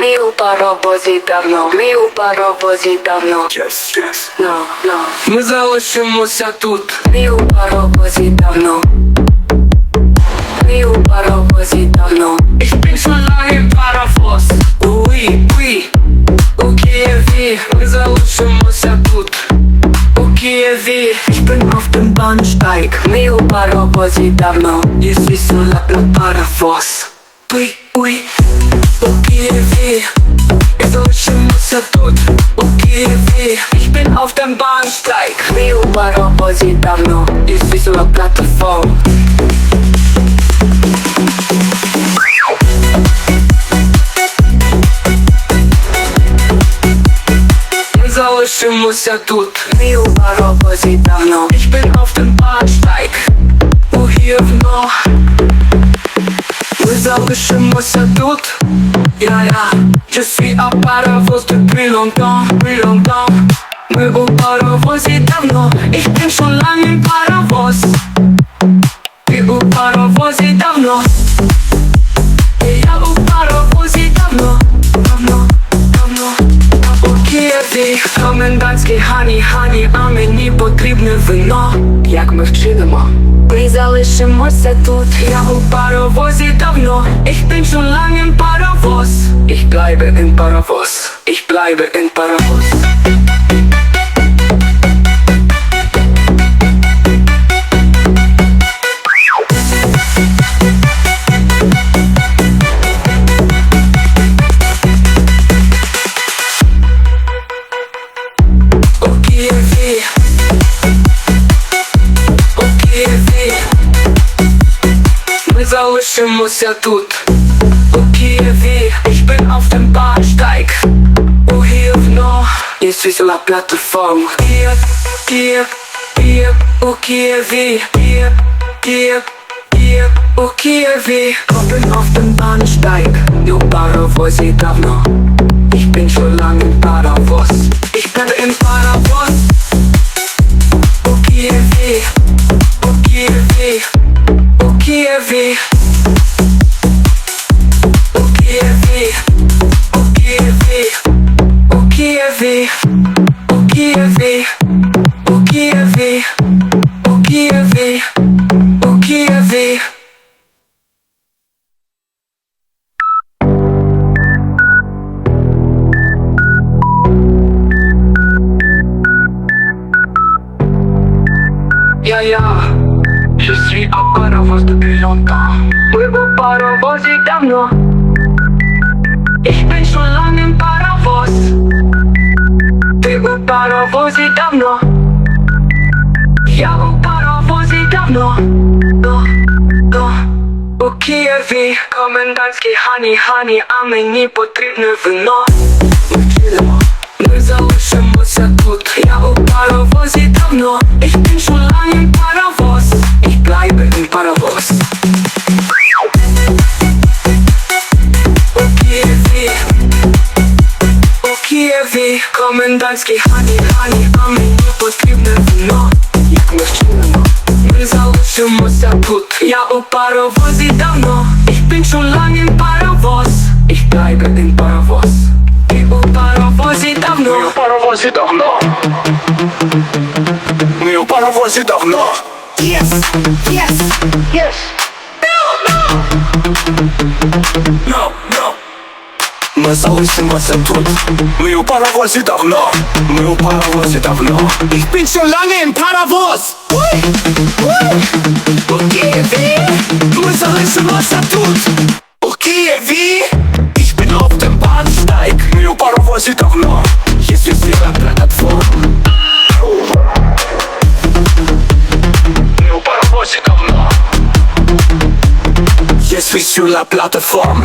Mil para opositamio, mil para opositamio. Yes, yes. No, no. Мы залишимося тут. Мил пара опозитавно. Мил пара опозитавно. Ich bin schon lange para vos. Ui, ui. O que é vi? Мы залишимося тут. O que é vi? Ich bin auf dem Bahnsteig. Мил пара опозитавно. Ich bin schon lange para vos. Ui, ui. Wasser tot und GW Ich bin auf dem Bahnsteig Meu Marobosi Damno Ist wie so eine Plattform Залишимося тут, мій баробозі давно Ich bin auf dem Bahnsteig, у гівно Ми залишимося тут yeah. Je suis à Paravos depuis longtemps, depuis longtemps Мы у Паровоз и давно, и тем шулами Паровоз Ты у Паровоз и давно комендантський хані, хані, а мені потрібне вино. Як ми вчинимо? Ми залишимося тут. Я у паровозі давно. Ich bin schon lange im Паровоз, Ich bleibe im Паровоз, Ich bleibe im Paravoz. muss ja tut O Kiewi, ich bin auf dem Bahnsteig O hier no, jest wieso la Plattform bier, bier, okay o Bier, Bier, Bier. Okay, o Kiewi bin auf dem Bahnsteig Jo Parawoj sie dawno Ich bin schon lang in Paravos. Ich bin in Paravos. Давно. Ich bin schon lange im Paravoz Ти у паровозі давно. Я у паровозі давно. До, до. У Києві комендантський хані, хані, а мені потрібне вино. Ми вчинимо ми залишимося тут. Я у паровозі давно. Ich bin schon lange im Paravoz Ich bleibe im Paravoz комендантський хані, хані, а мені потрібне вино Як ми вчинимо ми залишимося тут Я у паровозі давно Ich bin schon lange im Paravoz Ich bleibe im Paravoz І у паровозі давно Ми у паровозі давно. Ми у паровозі давно. Yes, yes, yes. No, no No, no. Мы зависимося тут Мы у паровозе Ich bin schon lange Paravos Ich bin auf dem Bahnsteig. Je suis sur la plateforme,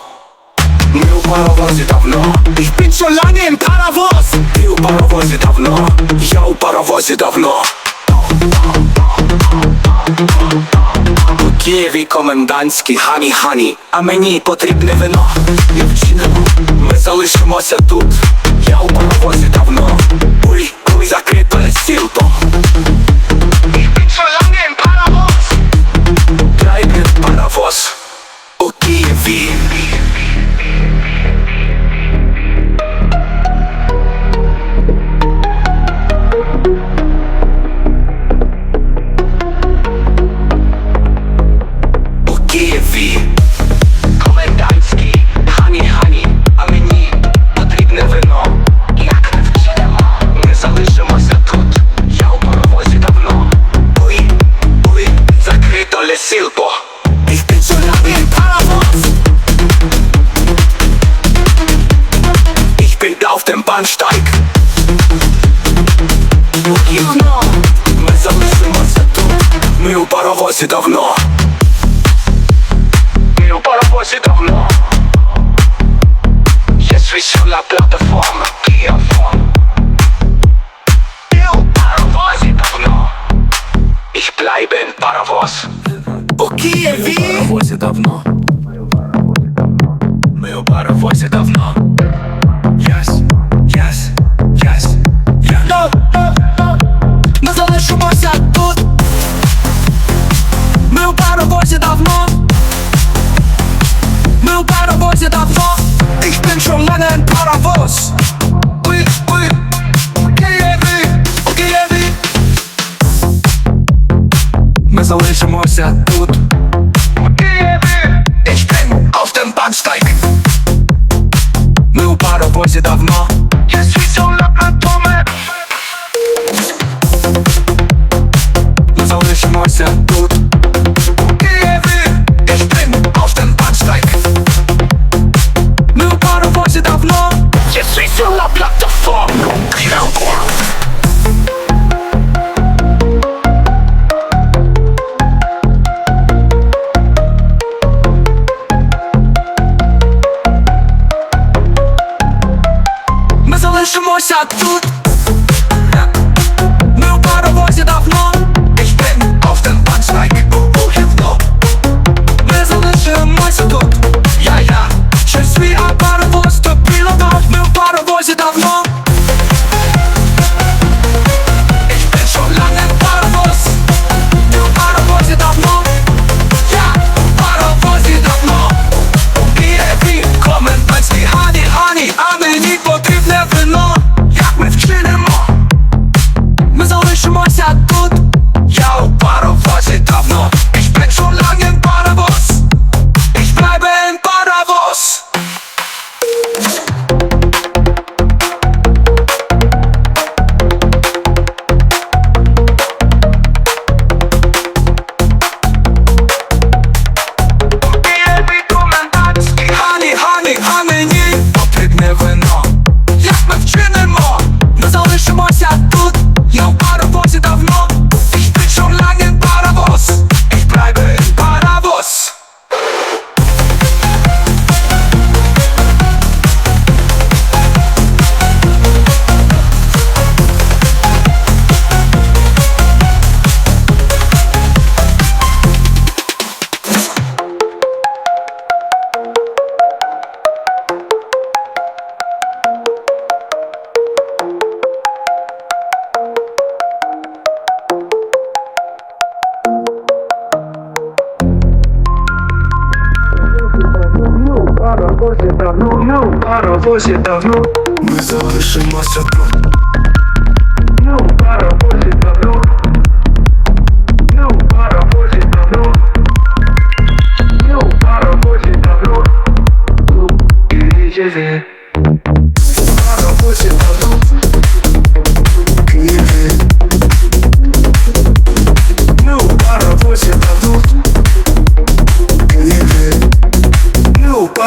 Ми у паровозі давно І під шоляним паровоз Ти у паровозі давно Я у паровозі давно у Києві комендантський хані хані, а мені потрібне вино. Дівчина, ми залишимося тут. Я у паровозі давно. давно. robocie dawno? Był po robocie dawno? Ich bin schon lange ein Boşa tut паровозі давно. Ми залишимося тут. Ми у паровозі давно. Ми у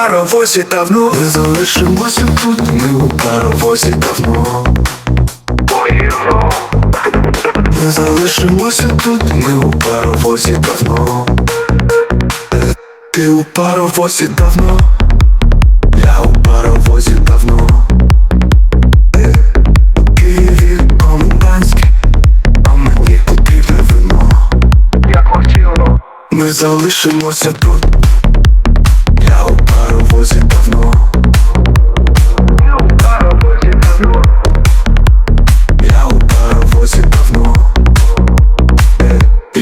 паровозі давно. Ми залишимося тут, ми у паровозі давно. Ми залишимося тут, ми у паровозі давно. Ти у паровозі давно. Я у паровозі давно. Ми залишимося тут.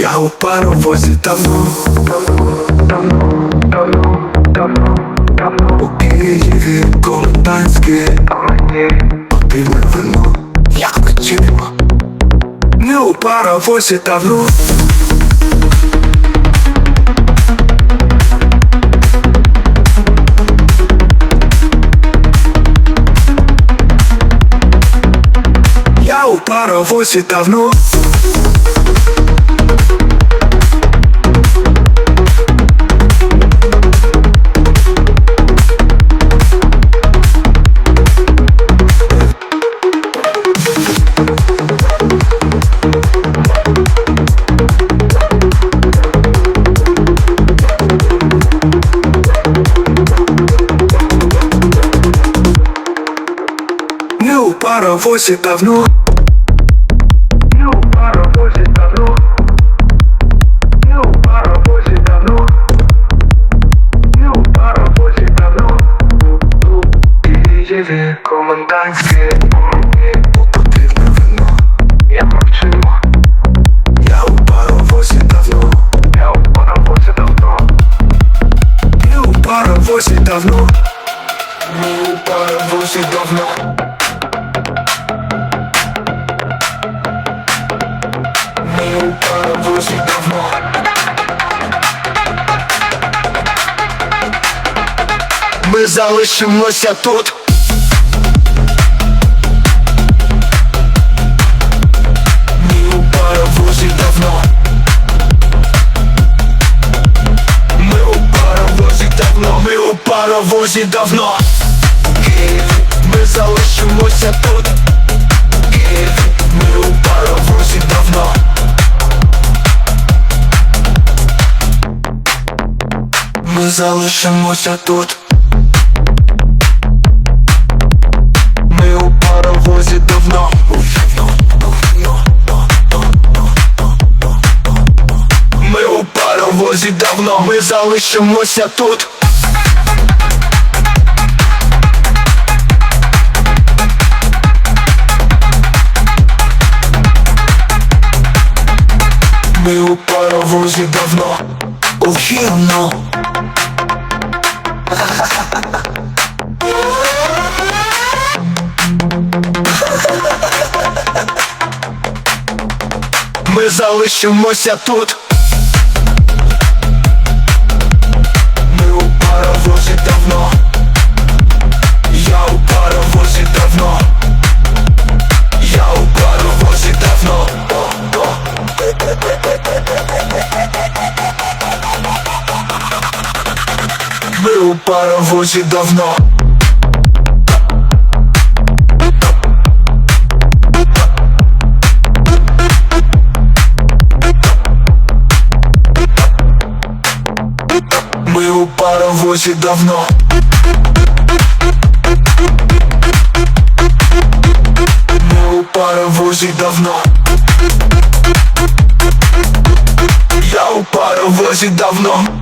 Я у паровозі давно. Давно, давно, давно, давно У Києві мені Пивне вино, як ми. Не у паровозі давно. Паровозі давно. Паровозі давно. Я у паровозі давно Я у паровозі давно Я у паровозі давно Києві комендантське Потрібне вино. Я мовчимо Я у паровозі давно. Я у паровозі давно Не у паровозі давно. Не у паровозі давно. Залишимося тут. Ми у паровозі давно. Ми у паровозі давно, ми у паровозі давно. Київ, ми залишимося тут. Київ, ми у паровозі давно. Ми залишимося тут. Паровозі давно, ми залишимося тут. Ми у паровозі давно. Охірно. Ми залишимося тут. паровозі давно. Ми у паровозі давно. Ми у паровозі давно. Я у паровозі давно.